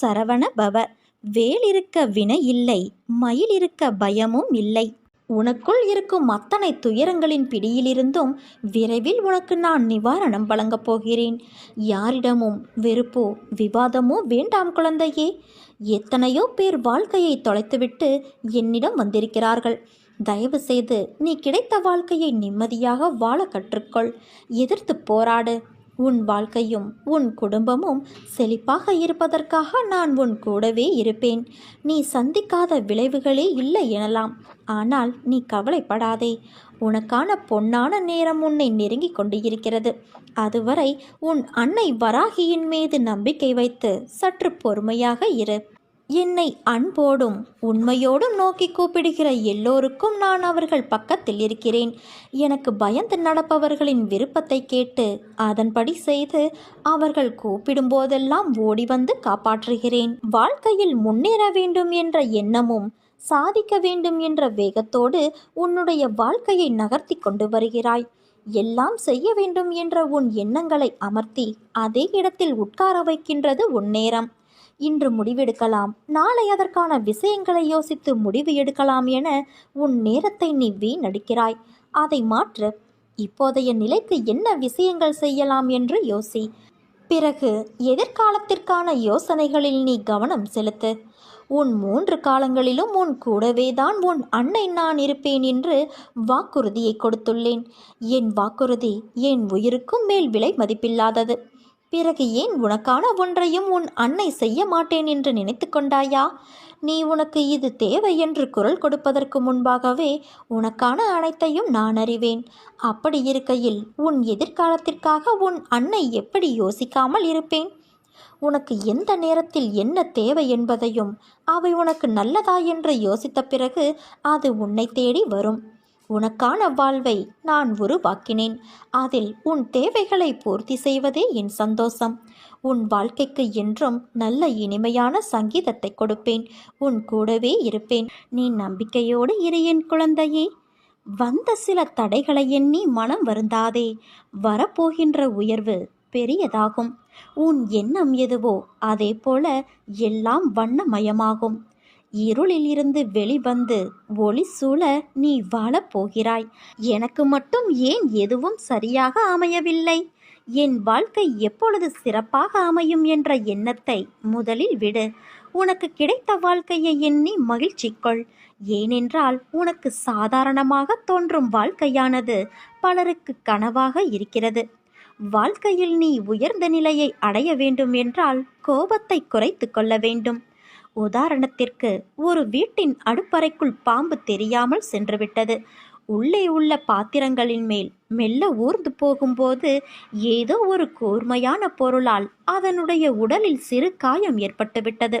சரவண பவ. வேல் இருக்க வினை இல்லை மயில் இருக்க பயமும் இல்லை. உனக்குள் இருக்கும் அத்தனை துயரங்களின் பிடியிலிருந்தும் விரைவில் உனக்கு நான் நிவாரணம் வழங்கப் போகிறேன். யாரிடமும் வெறுப்போ விவாதமோ வேண்டாம் குழந்தையே. எத்தனையோ பேர் வாழ்க்கையை தொலைத்துவிட்டு என்னிடம் வந்திருக்கிறார்கள். தயவு செய்து நீ கிடைத்த வாழ்க்கையை நிம்மதியாக வாழ கற்றுக்கொள். எதிர்த்து போராடு. உன் வாழ்க்கையும் உன் குடும்பமும் செழிப்பாக இருப்பதற்காக நான் உன் கூடவே இருப்பேன். நீ சந்திக்காத விளைவுகளே இல்லை எனலாம். ஆனால் நீ கவலைப்படாதே. உனக்கான பொன்னான நேரம் உன்னை நெருங்கிக் கொண்டு இருக்கிறது அதுவரை உன் அன்னை வராகியின் மீது நம்பிக்கை வைத்து சற்று பொறுமையாக இரு. என்னை அன்போடும் உண்மையோடும் நோக்கி கூப்பிடுகிற எல்லோருக்கும் நான் அவர்கள் பக்கத்தில் இருக்கிறேன். எனக்கு பயந்து நடப்பவர்களின் விருப்பத்தை கேட்டு அதன்படி செய்து அவர்கள் கூப்பிடும் போதெல்லாம் ஓடி வந்து காப்பாற்றுகிறேன். வாழ்க்கையில் முன்னேற வேண்டும் என்ற எண்ணமும் சாதிக்க வேண்டும் என்ற வேகத்தோடு உன்னுடைய வாழ்க்கையை நகர்த்தி கொண்டு வருகிறாய். எல்லாம் செய்ய வேண்டும் என்ற உன் எண்ணங்களை அமர்த்தி அதே இடத்தில் உட்கார வைக்கின்றது உன் நேரம். இன்று முடிவெடுக்கலாம். நாளை அதற்கான விஷயங்களை யோசித்து முடிவு எடுக்கலாம் என உன் நேரத்தை நீ வீணடிக்கிறாய். அதை மாற்று. இப்போதைய நிலைக்கு என்ன விஷயங்கள் செய்யலாம் என்று யோசி. பிறகு எதிர்காலத்திற்கான யோசனைகளில் நீ கவனம் செலுத்து. உன் மூன்று காலங்களிலும் உன் கூடவே தான் உன் அன்னை நான் இருப்பேன் என்று வாக்குறுதியை கொடுத்துள்ளேன். என் வாக்குறுதி என் உயிருக்கும் மேல் விலை மதிப்பில்லாதது. பிறகு ஏன் உனக்கான ஒன்றையும் உன் அன்னை செய்ய மாட்டேன் என்று நினைத்து கொண்டாயா? நீ உனக்கு இது தேவை என்று குரல் கொடுப்பதற்கு முன்பாகவே உனக்கான அனைத்தையும் நான் அறிவேன். அப்படி இருக்கையில் உன் எதிர்காலத்திற்காக உன் அன்னை எப்படி யோசிக்காமல் இருப்பேன்? உனக்கு எந்த நேரத்தில் என்ன தேவை என்பதையும் அவை உனக்கு நல்லதா என்று யோசித்த பிறகு அது உன்னை தேடி வரும். உனக்கான வாழ்வை நான் உருவாக்கினேன். அதில் உன் தேவைகளை பூர்த்தி செய்வதே என் சந்தோஷம். உன் வாழ்க்கைக்கு என்றும் நல்ல இனிமையான சங்கீதத்தை கொடுப்பேன். உன் கூடவே இருப்பேன். நீ நம்பிக்கையோடு இரு என் குழந்தையே. வந்த சில தடைகளை எண்ணி மனம் வருந்தாதே. வரப்போகின்ற உயர்வு பெரியதாகும். உன் எண்ணம் எதுவோ அதே போல எல்லாம் வண்ணமயமாகும். இருளிலிருந்து வெளிவந்து ஒளி சூழ நீ வாழப் போகிறாய் எனக்கு மட்டும் ஏன் எதுவும் சரியாக அமையவில்லை? என் வாழ்க்கை எப்பொழுது சிறப்பாக அமையும் என்ற எண்ணத்தை முதலில் விடு. உனக்கு கிடைத்த வாழ்க்கையை எண்ணி மகிழ்ச்சி கொள் ஏனென்றால் உனக்கு சாதாரணமாக தோன்றும் வாழ்க்கையானது பலருக்கு கனவாக இருக்கிறது. வாழ்க்கையில் நீ உயர்ந்த நிலையை அடைய வேண்டும் என்றால் கோபத்தை குறைத்து கொள்ள வேண்டும். உதாரணத்திற்கு ஒரு வீட்டின் அடுப்பறைக்குள் பாம்பு தெரியாமல் சென்றுவிட்டது. உள்ளே உள்ள பாத்திரங்களின் மேல் மெல்ல ஊர்ந்து போகும்போது ஏதோ ஒரு கூர்மையான பொருளால் அதனுடைய உடலில் சிறு காயம் ஏற்பட்டுவிட்டது.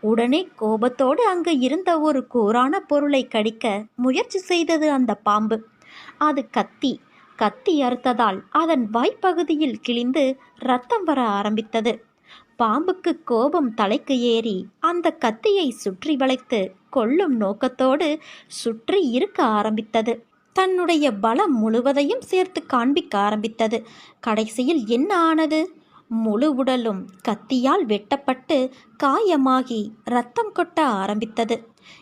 உடனே கோபத்தோடு அங்கு இருந்த ஒரு கூரான பொருளை கடிக்க முயற்சி செய்தது அந்த பாம்பு. அது கத்தி கத்தி அறுத்ததால் அதன் வாய்ப்பகுதியில் கிழிந்து ரத்தம் வர ஆரம்பித்தது. பாம்புக்கு கோபம் தலைக்கு ஏறி அந்த கத்தியை சுற்றி வளைத்து கொல்லும் நோக்கத்தோடு சுற்றி இருக்க ஆரம்பித்தது. தன்னுடைய பலம் முழுவதையும் சேர்த்து காண்பிக்க ஆரம்பித்தது. கடைசியில் என்ன ஆனது? முழு உடலும் கத்தியால் வெட்டப்பட்டு காயமாகி ரத்தம் கொட்ட ஆரம்பித்தது.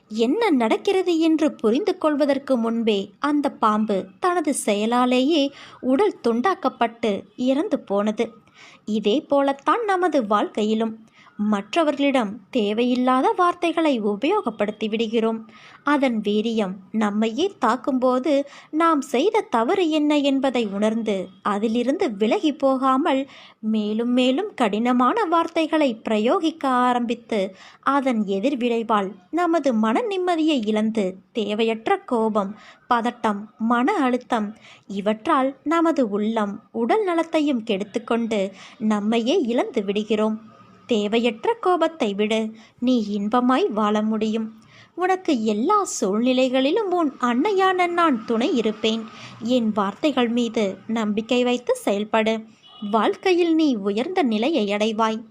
என்ன நடக்கிறது என்று புரிந்து கொள்வதற்கு முன்பே அந்த பாம்பு தனது செயலாலேயே உடல் துண்டாக்கப்பட்டு இறந்து போனது. இதே போலத்தான் நமது வாழ்க்கையிலும். மற்றவர்களிடம் தேவையில்லாத வார்த்தைகளை உபயோகப்படுத்தி விடுகிறோம். அதன் வீரியம் நம்மையே தாக்கும்போது நாம் செய்த தவறு என்ன என்பதை உணர்ந்து அதிலிருந்து விலகி போகாமல் மேலும் மேலும் கடினமான வார்த்தைகளை பிரயோகிக்க ஆரம்பித்து அதன் எதிர்விளைவால் நமது மன நிம்மதியை இழந்து தேவையற்ற கோபம் பதட்டம் மன அழுத்தம் இவற்றால் நமது உள்ளம் உடல் நலத்தையும் கெடுத்துக்கொண்டு நம்மையே இழந்து விடுகிறோம். தேவையற்ற கோபத்தை விடு. நீ இன்பமாய் வாழ முடியும். உனக்கு எல்லா சூழ்நிலைகளிலும் உன் அன்னையான நான் துணை இருப்பேன். என் வார்த்தைகள் மீது நம்பிக்கை வைத்து செயல்படு. வாழ்க்கையில் நீ உயர்ந்த நிலையை அடைவாய்.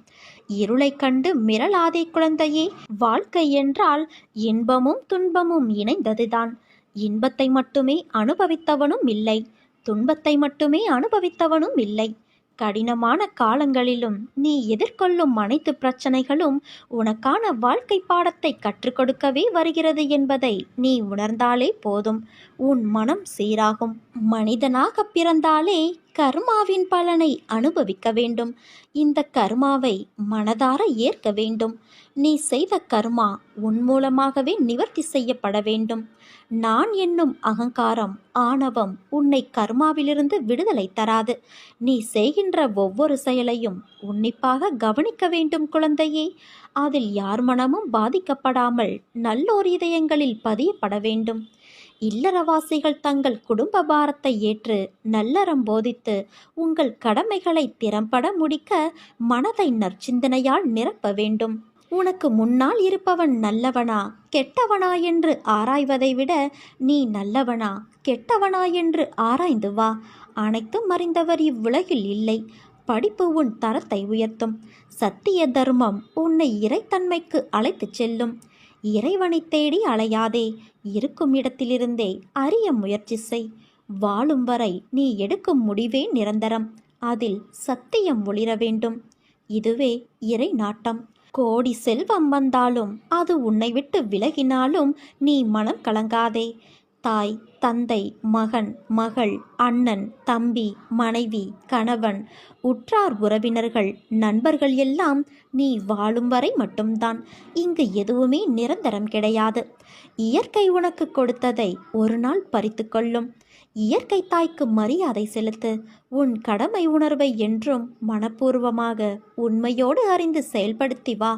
இருளை கண்டு மிரளாதே குழந்தையே. வாழ்க்கை என்றால் இன்பமும் துன்பமும் இணைந்ததுதான். இன்பத்தை மட்டுமே அனுபவித்தவனும் இல்லை. துன்பத்தை மட்டுமே அனுபவித்தவனும் இல்லை. கடினமான காலங்களிலும் நீ எதிர்கொள்ளும் அனைத்து பிரச்சனைகளும் உனக்கான வாழ்க்கை பாடத்தை கற்றுக் கொடுக்கவே வருகிறது என்பதை நீ உணர்ந்தாலே போதும். உன் மனம் சீராகும். மனிதனாக பிறந்தாலே கர்மாவின் பலனை அனுபவிக்க வேண்டும். இந்த கர்மாவை மனதார ஏற்க வேண்டும். நீ செய்த கர்மா உன் மூலமாகவே நிவர்த்தி செய்யப்பட வேண்டும். நான் என்னும் அகங்காரம் ஆணவம் உன்னை கர்மாவிலிருந்து விடுதலை தராது. நீ செய்கின்ற ஒவ்வொரு செயலையும் உன்னிப்பாக கவனிக்க வேண்டும் குழந்தையே. அதில் யார் மனமும் பாதிக்கப்படாமல் நல்லோர் இதயங்களில் பதியப்பட வேண்டும். இல்லறவாசிகள் தங்கள் குடும்ப பாரத்தை ஏற்று நல்லறம் போதித்து உங்கள் கடமைகளை திறம்பட முடிக்க மனதை நற்சிந்தனையால் நிரப்ப வேண்டும். உனக்கு முன்னால் இருப்பவன் நல்லவனா கெட்டவனா என்று ஆராய்வதை விட நீ நல்லவனா கெட்டவனா என்று ஆராய்ந்து வா. அனைத்தும் அறிந்தவர் இவ்வுலகில் இல்லை. படிப்பு உன் தரத்தை உயர்த்தும். சத்திய தர்மம் உன்னை இறைத்தன்மைக்கு அழைத்துச் செல்லும். இறைவனை தேடி அலையாதே இருக்கும் இடத்திலிருந்தே அறிய முயற்சி செய். வாழும் வரை நீ எடுக்கும் முடிவே நிரந்தரம். அதில் சத்தியம் ஒளிர வேண்டும். இதுவே இறை நாட்டம். கோடி செல்வம் வந்தாலும் அது உன்னை விட்டு விலகினாலும் நீ மனம் கலங்காதே. தாய் தந்தை மகன் மகள் அண்ணன் தம்பி மனைவி கணவன் உற்றார் உறவினர்கள் நண்பர்கள் எல்லாம் நீ வாழும் வரை மட்டும்தான். இங்கு எதுவுமே நிரந்தரம் கிடையாது. இயற்கை உனக்கு கொடுத்ததை ஒரு நாள் பறித்து கொள்ளும். இயற்கை தாய்க்கு மரியாதை செலுத்து. உன் கடமை உணர்வை என்றும் மனப்பூர்வமாக உண்மையோடு அறிந்து செயல்படுத்தி வா.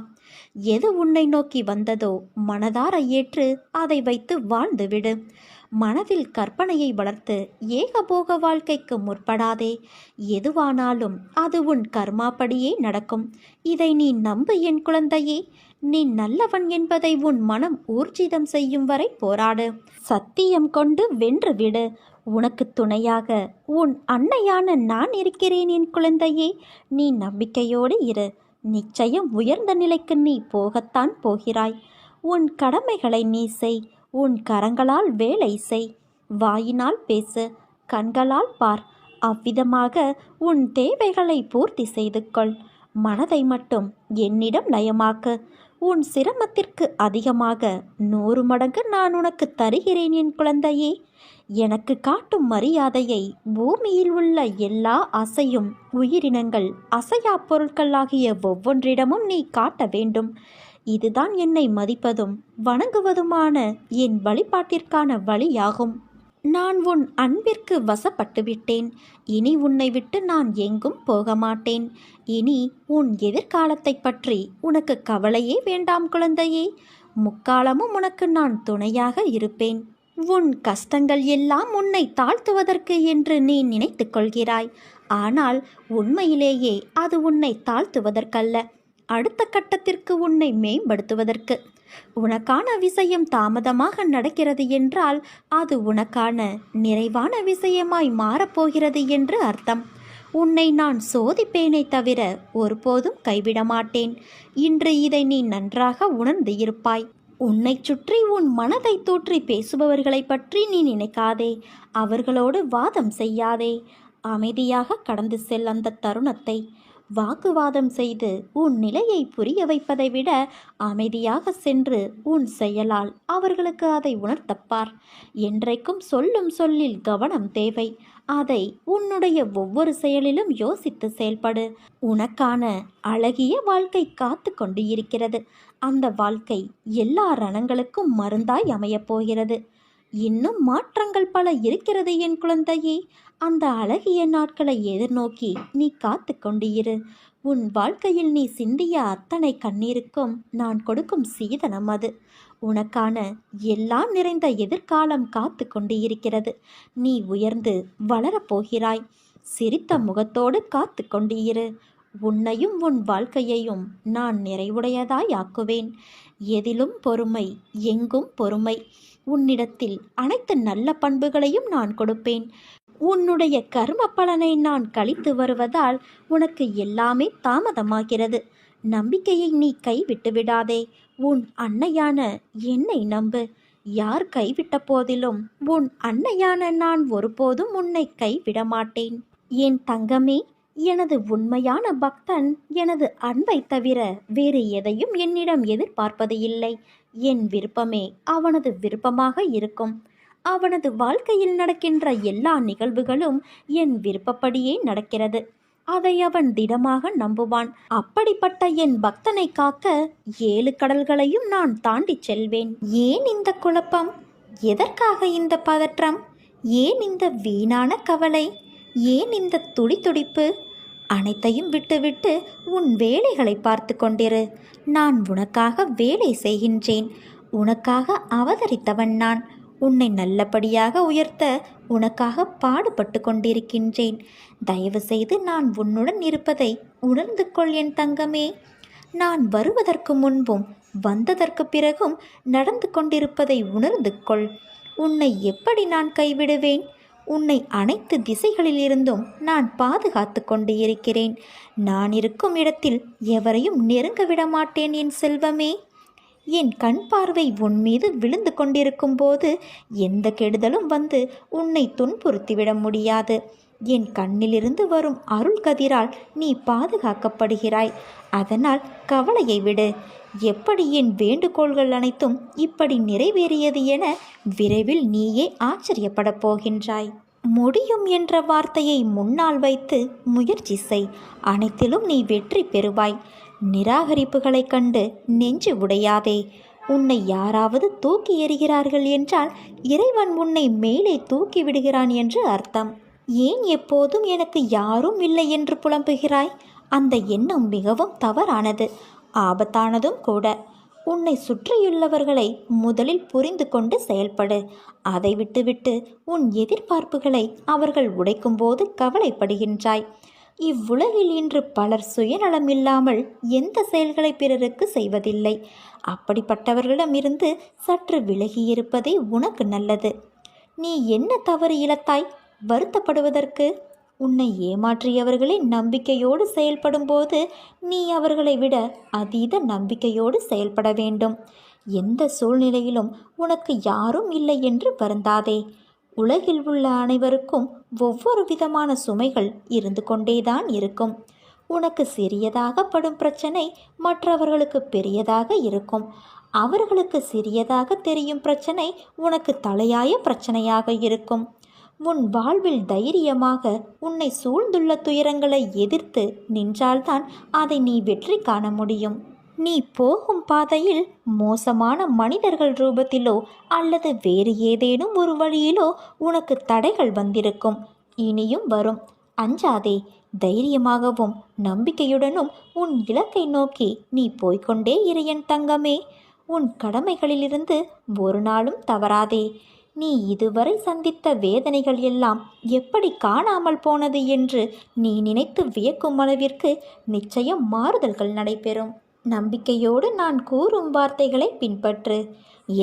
எது உன்னை நோக்கி வந்ததோ மனதார ஏற்று அதை வைத்து வாழ்ந்துவிடு மனதில் கற்பனையை வளர்த்து ஏகபோக வாழ்க்கைக்கு முற்படாதே. எதுவானாலும் அது உன் கர்மாப்படியே நடக்கும். இதை நீ நம்பு என் குழந்தையே. நீ நல்லவன் என்பதை உன் மனம் ஊர்ஜிதம் செய்யும் வரை போராடு. சத்தியம் கொண்டு வென்று விடு. உனக்கு துணையாக உன் அன்னையான நான் இருக்கிறேன் என் குழந்தையே. நீ நம்பிக்கையோடு இரு. நிச்சயம் உயர்ந்த நிலைக்கு நீ போகத்தான் போகிறாய். உன் கடமைகளை நீ செய். உன் கரங்களால் வேலை செய். வாயினால் பேசு கண்களால் பார். அவ்விதமாக உன் தேவைகளை பூர்த்தி செய்து கொள். மனதை மட்டும் என்னிடம் லயமாக்கு உன் சிரமத்திற்கு அதிகமாக நூறு மடங்கு நான் உனக்கு தருகிறேன் என் குழந்தையே. எனக்கு காட்டும் மரியாதையை பூமியில் உள்ள எல்லா அசையும் உயிரினங்கள் அசையா பொருட்களாகிய ஒவ்வொன்றிடமும் நீ காட்ட வேண்டும். இதுதான் என்னை மதிப்பதும் வணங்குவதுமான என் வழிபாட்டிற்கான வழியாகும். நான் உன் அன்பிற்கு வசப்பட்டு விட்டேன் இனி உன்னை விட்டு நான் எங்கும் போக மாட்டேன் இனி உன் எதிர்காலத்தை பற்றி உனக்கு கவலையே வேண்டாம் குழந்தையே. முக்காலமும் உனக்கு நான் துணையாக இருப்பேன். உன் கஷ்டங்கள் எல்லாம் உன்னை தாழ்த்துவதற்கு என்று நீ நினைத்து கொள்கிறாய். ஆனால் உண்மையிலேயே அது உன்னை தாழ்த்துவதற்கல்ல. அடுத்த கட்டத்திற்கு உன்னை மேம்படுத்துவதற்கு. உனக்கான விஷயம் தாமதமாக நடக்கிறது என்றால் அது உனக்கான நிறைவான விஷயமாய் மாறப்போகிறது என்று அர்த்தம். உன்னை நான் சோதிப்பேனே தவிர ஒருபோதும் கைவிட மாட்டேன். இன்று இதை நீ நன்றாக உணர்ந்து இருப்பாய். உன்னைச் சுற்றி உன் மனதை தூற்றி பேசுபவர்களை பற்றி நீ நினைக்காதே. அவர்களோடு வாதம் செய்யாதே. அமைதியாக கடந்து செல் அந்த தருணத்தை. வாக்குவாதம் செய்து உன் நிலையை புரிய வைப்பதை விட அமைதியாக சென்று உன் செயலால் அவர்களுக்கு அதை உணர்த்தப்பார். என்றைக்கும் சொல்லும் சொல்லில் கவனம் தேவை. அதை உன்னுடைய ஒவ்வொரு செயலிலும் யோசித்து செயல்படு. உனக்கான அழகிய வாழ்க்கை காத்து கொண்டு இருக்கிறது அந்த வாழ்க்கை எல்லா ரணங்களுக்கும் மருந்தாய் அமையப் போகிறது. இன்னும் மாற்றங்கள் பல இருக்கிறது என் குழந்தையே. அந்த அழகிய நாட்களை எதிர்நோக்கி நீ காத்து கொண்டிரு. உன் வாழ்க்கையில் நீ சிந்திய அத்தனை கண்ணீருக்கும் நான் கொடுக்கும் சீதனம் அது. உனக்கான எல்லாம் நிறைந்த எதிர்காலம் காத்து கொண்டு இருக்கிறது நீ உயர்ந்து வளரப்போகிறாய் சிரித்த முகத்தோடு காத்து கொண்டிரு. உன்னையும் உன் வாழ்க்கையையும் நான் நிறைவுடையதாய் ஆக்குவேன். எதிலும் பொறுமை எங்கும் பொறுமை. உன்னிடத்தில் அனைத்து நல்ல பண்புகளையும் நான் கொடுப்பேன். உன்னுடைய கர்ம பலனை நான் கழித்து வருவதால் உனக்கு எல்லாமே தாமதமாகிறது. நம்பிக்கையை நீ கைவிட்டு விடாதே. உன் அன்னையான என்னை நம்பு. யார் கைவிட்ட போதிலும் உன் அன்னையான நான் ஒருபோதும் உன்னை கைவிட மாட்டேன். என் தங்கமே எனது உண்மையான பக்தன் எனது அன்பை தவிர வேறு எதையும் என்னிடம் எதிர்பார்ப்பது இல்லை. என் விருப்பமே அவனது விருப்பமாக இருக்கும். அவனது வாழ்க்கையில் நடக்கின்ற எல்லா நிகழ்வுகளும் என் விருப்பப்படியே நடக்கிறது. அதை அவன் திடமாக நம்புவான். அப்படிப்பட்ட என் பக்தனை காக்க ஏழு கடல்களையும் நான் தாண்டிச் செல்வேன். ஏன் இந்த குழப்பம்? எதற்காக இந்த பதற்றம்? ஏன் இந்த வீணான கவலை? ஏன் இந்த துடி துடிப்பு அனைத்தையும் விட்டுவிட்டு உன் வேலைகளை பார்த்து கொண்டிரு. நான் உனக்காக வேலை செய்கின்றேன். உனக்காக அவதரித்தவன் நான். உன்னை நல்லபடியாக உயர்த்த உனக்காக பாடுபட்டு கொண்டிருக்கின்றேன். தயவு செய்து நான் உன்னுடன் இருப்பதை உணர்ந்து கொள் என் தங்கமே. நான் வருவதற்கு முன்பும் வந்ததற்கு பிறகும் நடந்து கொண்டிருப்பதை உணர்ந்து கொள். உன்னை எப்படி நான் கைவிடுவேன்? உன்னை அனைத்து திசைகளிலிருந்தும் நான் பாதுகாத்து கொண்டு இருக்கிறேன் நான் இருக்கும் இடத்தில் எவரையும் நெருங்க விட மாட்டேன் என் செல்வமே. என் கண் பார்வை உன் மீது விழுந்து கொண்டிருக்கும் போது எந்த கெடுதலும் வந்து உன்னை துன்புறுத்திவிட முடியாது. என் கண்ணிலிருந்து வரும் அருள் கதிரால் நீ பாதுகாக்கப்படுகிறாய். அதனால் கவலையை விடு. எப்படி என் வேண்டுகோள்கள் அனைத்தும் இப்படி நிறைவேறியது என விரைவில் நீயே ஆச்சரியப்படப் போகின்றாய். முடியும் என்ற வார்த்தையை முன்னால் வைத்து முயற்சி செய். அனைத்திலும் நீ வெற்றி பெறுவாய். நிராகரிப்புகளைக் கண்டு நெஞ்சு உடையாதே. உன்னை யாராவது தூக்கி எறிகிறார்கள் என்றால் இறைவன் உன்னை மேலே தூக்கி விடுகிறான் என்று அர்த்தம். ஏன் எப்போதும் எனக்கு யாரும் இல்லை என்று புலம்புகிறாய்? அந்த எண்ணம் மிகவும் தவறானது. ஆபத்தானதும் கூட. உன்னை சுற்றியுள்ளவர்களை முதலில் புரிந்து கொண்டு செயல்படு. அதை விட்டுவிட்டு உன் எதிர்பார்ப்புகளை அவர்கள் உடைக்கும்போது கவலைப்படுகின்றாய். இவ்வுலகில் இன்று பலர் சுயநலம் இல்லாமல் எந்த செயல்களை பிறருக்கு செய்வதில்லை. அப்படிப்பட்டவர்களிடமிருந்து சற்று விலகியிருப்பதே உனக்கு நல்லது. நீ என்ன தவறு இழத்தாய்? வருத்தப்படுவதற்கு? உன்னை ஏமாற்றியவர்களே நம்பிக்கையோடு செயல்படும்போது நீ அவர்களை விட அதீத நம்பிக்கையோடு செயல்பட வேண்டும். எந்த சூழ்நிலையிலும் உனக்கு யாரும் இல்லை என்று வருந்தாதே. உலகில் உள்ள அனைவருக்கும் ஒவ்வொரு விதமான சுமைகள் இருந்து கொண்டேதான் இருக்கும். உனக்கு சிறியதாக படும் பிரச்சனை மற்றவர்களுக்கு பெரியதாக இருக்கும். அவர்களுக்கு சிறியதாக தெரியும் பிரச்சனை உனக்கு தலையாய பிரச்சனையாக இருக்கும். உன் வாழ்வில் தைரியமாக உன்னை சூழ்ந்துள்ள துயரங்களை எதிர்த்து நின்றால்தான் அதை நீ வெற்றி காண முடியும். நீ போகும் பாதையில் மோசமான மனிதர்கள் ரூபத்திலோ அல்லது வேறு ஏதேனும் ஒரு வழியிலோ உனக்கு தடைகள் வந்திருக்கும். இனியும் வரும். அஞ்சாதே தைரியமாகவும் நம்பிக்கையுடனும் உன் இலக்கை நோக்கி நீ போய்க்கொண்டே இரு என் தங்கமே. உன் கடமைகளிலிருந்து ஒரு நாளும் தவறாதே. நீ இதுவரை சந்தித்த வேதனைகள் எல்லாம் எப்படி காணாமல் போனது என்று நீ நினைத்து வியக்கும் அளவிற்கு நிச்சயம் மாறுதல்கள் நடைபெறும். நம்பிக்கையோடு நான் கூறும் வார்த்தைகளை பின்பற்று.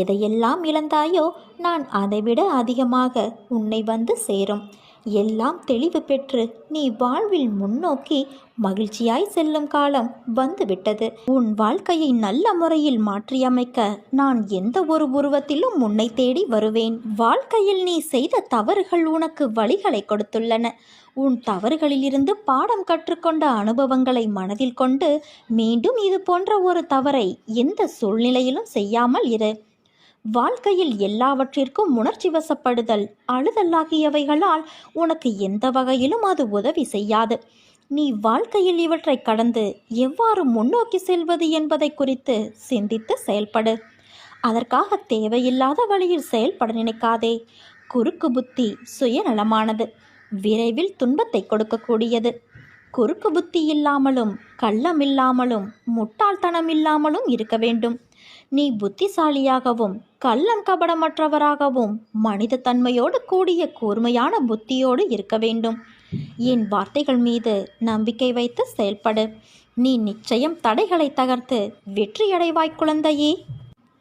எதையெல்லாம் இழந்தாயோ நான் அதைவிட அதிகமாக உன்னை வந்து சேரும். எல்லாம் தெளிவு பெற்று நீ வாழ்வில் முன்னோக்கி மகிழ்ச்சியாய் செல்லும் காலம் வந்துவிட்டது. உன் வாழ்க்கையை நல்ல முறையில் மாற்றியமைக்க நான் எந்த ஒரு உருவத்திலும் உன்னை தேடி வருவேன். வாழ்க்கையில் நீ செய்த தவறுகள் உனக்கு வழிகளை கொடுத்துள்ளன. உன் தவறுகளிலிருந்து பாடம் கற்றுக்கொண்ட அனுபவங்களை மனதில் கொண்டு மீண்டும் இது போன்ற ஒரு தவறை எந்த சூழ்நிலையிலும் செய்யாமல் இரு. வாழ்க்கையில் எல்லாவற்றிற்கும் உணர்ச்சி வசப்படுதல் அழுதல் ஆகியவைகளால் உனக்கு எந்த வகையிலும் அது உதவி செய்யாது. நீ வாழ்க்கையில் இவற்றை கடந்து எவ்வாறு முன்னோக்கி செல்வது என்பதை குறித்து சிந்தித்து செயல்படு. அதற்காக தேவையில்லாத வழியில் செயல்பட நினைக்காதே. குறுக்கு புத்தி சுயநலமானது விரைவில் துன்பத்தை கொடுக்கக்கூடியது. குறுக்கு புத்தி இல்லாமலும் கள்ளம் இல்லாமலும் முட்டாள்தனம் இல்லாமலும் இருக்க வேண்டும். நீ புத்திசாலியாகவும் கள்ளம் கபடமற்றவராகவும் மனித தன்மையோடு கூடிய கூர்மையான புத்தியோடு இருக்க வேண்டும். என் வார்த்தைகள் மீது நம்பிக்கை வைத்து செயல்படு. நீ நிச்சயம் தடைகளை தகர்த்து வெற்றியடைவாய் குழந்தையே.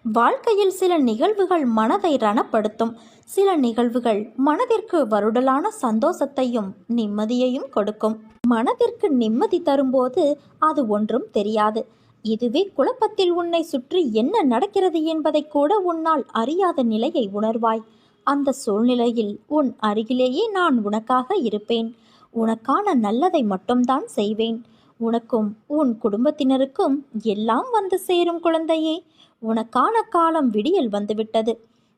வாழ்க்கையில் சில நிகழ்வுகள் மனதை ரணப்படுத்தும். சில நிகழ்வுகள் மனதிற்கு வருடலான சந்தோஷத்தையும் நிம்மதியையும் கொடுக்கும். மனதிற்கு நிம்மதி தரும்போது அது ஒன்றும் தெரியாது. இதுவே குழப்பத்தில் உன்னை சுற்றி என்ன நடக்கிறது என்பதை கூட உன்னால் அறியாத நிலையை உணர்வாய். அந்த சூழ்நிலையில் உன் அருகிலேயே நான் உனக்காக இருப்பேன். உனக்கான நல்லதை மட்டும்தான் செய்வேன். உனக்கும் உன் குடும்பத்தினருக்கும் எல்லாம் வந்து சேரும் குழந்தையே. உனக்கான காலம் விடியல் வந்துவிட்டது.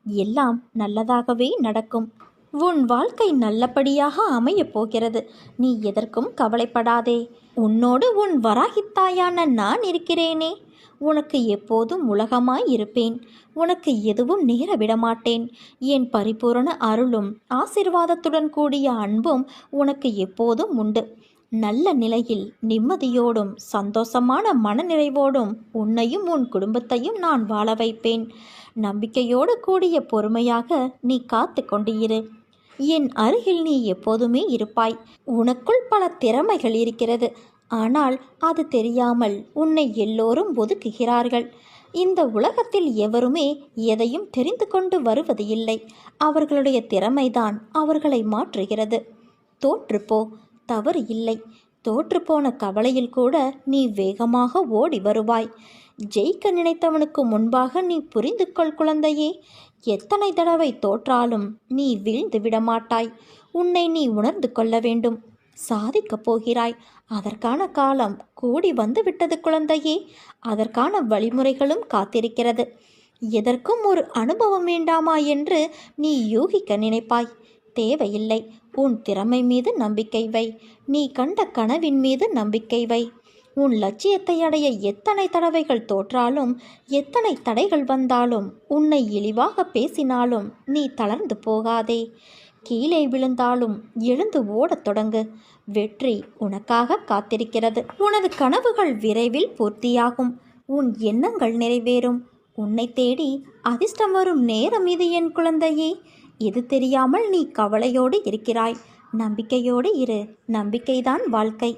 எல்லாம் நல்லதாகவே நடக்கும். உன் வாழ்க்கை நல்லபடியாக அமையப் போகிறது. நீ எதற்கும் கவலைப்படாதே. உன்னோடு உன் வராகித்தாயான நான் இருக்கிறேனே. உனக்கு எப்போதும் உலகமாய் இருப்பேன். உனக்கு எதுவும் நேர விடமாட்டேன். என் பரிபூரண அருளும் ஆசிர்வாதத்துடன் கூடிய அன்பும் உனக்கு எப்போதும் உண்டு. நல்ல நிலையில் நிம்மதியோடும் சந்தோஷமான மனநிறைவோடும் உன்னையும் உன் குடும்பத்தையும் நான் வாழ வைப்பேன். நம்பிக்கையோடு கூடிய பொறுமையாக நீ காத்து கொண்டு இரு என் அருகில் நீ எப்போதுமே இருப்பாய். உனக்குள் பல திறமைகள் இருக்கிறது. ஆனால் அது தெரியாமல் உன்னை எல்லோரும் ஒதுக்குகிறார்கள். இந்த உலகத்தில் எவருமே எதையும் தெரிந்து கொண்டு வருவது இல்லை. அவர்களுடைய திறமைதான் அவர்களை மாற்றுகிறது. தோற்றுப்போ. தவறு இல்லை. தோற்றுப்போன கவலையில் கூட நீ வேகமாக ஓடி வருவாய். ஜெயிக்க நினைத்தவனுக்கு முன்பாக நீ புரிந்து கொள் குழந்தையே. எத்தனை தடவை தோற்றாலும் நீ வீழ்ந்து விடமாட்டாய். உன்னை நீ உணர்ந்து கொள்ள வேண்டும். சாதிக்கப் போகிறாய். அதற்கான காலம் கூடி வந்து விட்டது குழந்தையே. அதற்கான வழிமுறைகளும் காத்திருக்கிறது. எதற்கும் ஒரு அனுபவம் வேண்டாமா என்று நீ யூகிக்க நினைப்பாய். தேவையில்லை. உன் திறமை மீது நம்பிக்கை வை. நீ கண்ட கனவின் மீது நம்பிக்கை வை. உன் லட்சியத்தை அடைய எத்தனை தடவைகள் தோற்றாலும் எத்தனை தடைகள் வந்தாலும் உன்னை இழிவாக பேசினாலும் நீ தளர்ந்து போகாதே. கீழே விழுந்தாலும் எழுந்து ஓடத் தொடங்கு. வெற்றி உனக்காக காத்திருக்கிறது. உனது கனவுகள் விரைவில் பூர்த்தியாகும். உன் எண்ணங்கள் நிறைவேறும். உன்னை தேடி அதிர்ஷ்டம் வரும் நேரம் இது என் குழந்தையே. இது தெரியாமல் நீ கவலையோடு இருக்கிறாய். நம்பிக்கையோடு இரு. நம்பிக்கைதான் வாழ்க்கை.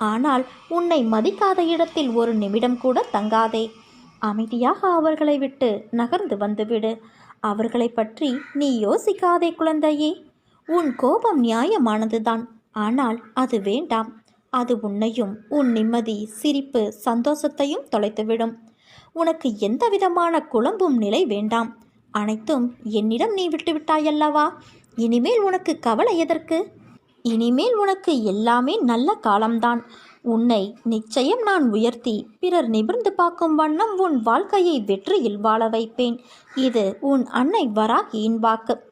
ஆனால் உன்னை மதிக்காத இடத்தில் ஒரு நிமிடம் கூட தங்காதே. அமைதியாக அவர்களை விட்டு நகர்ந்து வந்துவிடு. அவர்களை பற்றி நீ யோசிக்காதே குழந்தையே. உன் கோபம் நியாயமானதுதான். ஆனால் அது வேண்டாம். அது உன்னையும் உன் நிம்மதி சிரிப்பு சந்தோஷத்தையும் தொலைத்துவிடும். உனக்கு எந்த விதமான குழம்பும் நிலை வேண்டாம். அனைத்தும் என்னிடம் நீ விட்டுவிட்டாயல்லவா? இனிமேல் உனக்கு கவலை எதற்கு? இனிமேல் உனக்கு எல்லாமே நல்ல காலம்தான். உன்னை நிச்சயம் நான் உயர்த்தி பிறர் நிமிர்ந்து பார்க்கும் வண்ணம் உன் வாழ்க்கையை வெற்றியில் வாழ வைப்பேன். இது உன் அன்னை வராகியின் வாக்கு.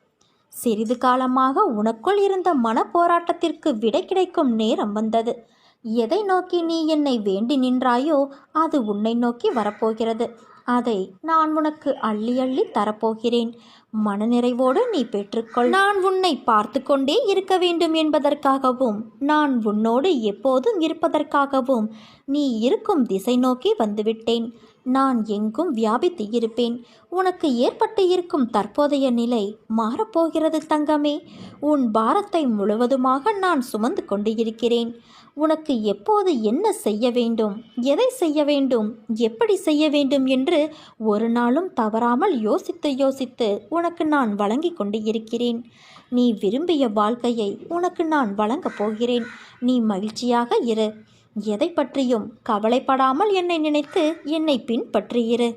சிறிது காலமாக உனக்குள் இருந்த மனப்போராட்டத்திற்கு விடை கிடைக்கும் நேரம் வந்தது. எதை நோக்கி நீ என்னை வேண்டி நின்றாயோ அது உன்னை நோக்கி வரப்போகிறது. அதை நான் உனக்கு அள்ளி அள்ளி தரப்போகிறேன். மனநிறைவோடு நீ பெற்றுக்கொள். நான் உன்னை பார்த்து கொண்டே இருக்க வேண்டும் என்பதற்காகவும் நான் உன்னோடு எப்போதும் இருப்பதற்காகவும் நீ இருக்கும் திசை நோக்கி வந்துவிட்டேன். நான் எங்கும் வியாபித்து இருப்பேன். உனக்கு ஏற்பட்டு இருக்கும் தற்போதைய நிலை மாறப்போகிறது தங்கமே. உன் பாரத்தை முழுவதுமாக நான் சுமந்து கொண்டு இருக்கிறேன். உனக்கு எப்போது என்ன செய்ய வேண்டும்? எதை செய்ய வேண்டும்? எப்படி செய்ய வேண்டும் என்று ஒரு நாளும் தவறாமல் யோசித்து யோசித்து உனக்கு நான் வழங்கி கொண்டு இருக்கிறேன். நீ விரும்பிய வாழ்க்கையை உனக்கு நான் வழங்கப் போகிறேன். நீ மகிழ்ச்சியாக இரு. எதை பற்றியும் கவலைப்படாமல் என்னை நினைத்து என்னை பின்பற்றியிரு